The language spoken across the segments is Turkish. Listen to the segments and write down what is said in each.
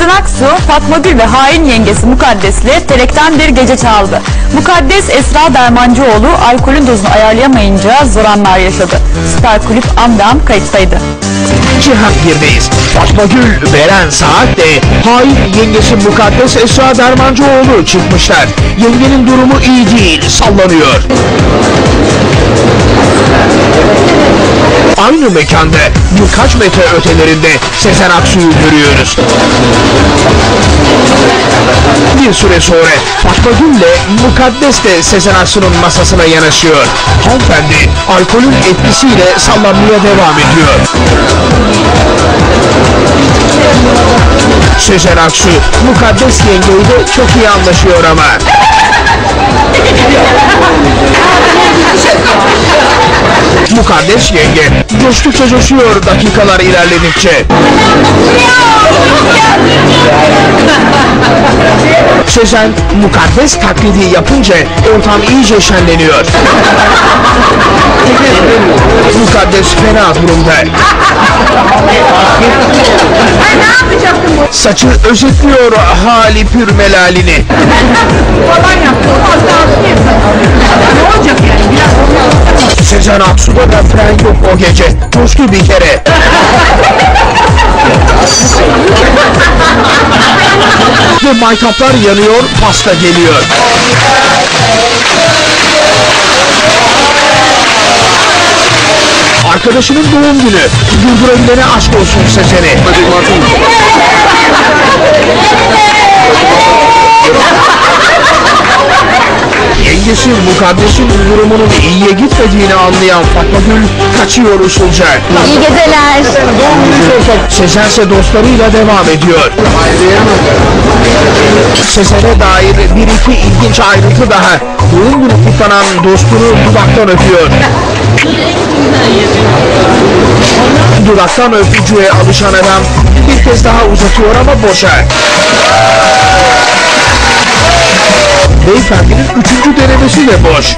Sezen Aksu, Fatma Gül ve hain yengesi Mukaddes'le Telek'ten bir gece çaldı. Mukaddes Esra Dermancıoğlu alkolün dozunu ayarlayamayınca zor anlar yaşadı. Süper Kulüp Amdam kayıttaydı. Cihangir'deyiz. Fatma Gül, Beren Saat de hain yengesi Mukaddes Esra Dermancıoğlu çıkmışlar. Yengenin durumu iyi değil, sallanıyor. Aynı mekanda birkaç metre ötelerinde Sezen Aksu'yu görüyoruz. Bir süre sonra Fatma Gül'le Mukaddes de Sezen Aksu'nun masasına yanaşıyor. Hanımefendi alkolün etkisiyle sallanmaya devam ediyor. Sezen Aksu, Mukaddes yengeyle çok iyi anlaşıyor ama. Mukaddes yenge coştukça coşuyor dakikalar ilerledikçe. Sezen mukaddes taklidi yapınca ortam iyice şenleniyor. mukaddes fena durumda. Saçı özetliyor hali pür melalini. Sezen Aksu'da da fren yok o gece. Coştu bir kere. Ve maytaplar yanıyor, pasta geliyor. Arkadaşının doğum günü. Güldürebilene aşk olsun Sezen'i. Yengesi mukaddesin durumunun iyiye gitmediğini anlayan Fatma Gül kaçıyor usulca. İyi geceler. Sezen ise dostlarıyla devam ediyor. Sezen'e dair bir iki ilginç ayrıntı daha. Doğum günü kutlanan dostunu dudaktan öpüyor. Dudaktan öpücüğe alışan adam bir kez daha uzatıyor ama boşa. Beyefendinin üçüncü denemesi de boş.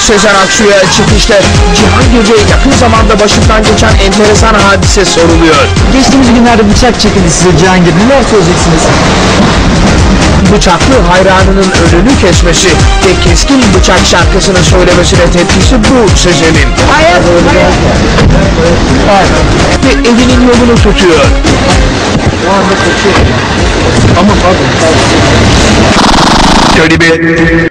Sezen Aksu'ya çıkışta Cihangir'de yakın zamanda başından geçen enteresan hadise soruluyor. Geçtiğimiz günlerde bıçak çekildi size Cihangir. Neler söyleyeceksiniz? Bıçaklı hayranının önünü kesmesi ve keskin bıçak şarkısını söylemesine tepkisi bu Sezen'in. Ve evinin yolunu tutuyor. Ama pardon. Şöyle bir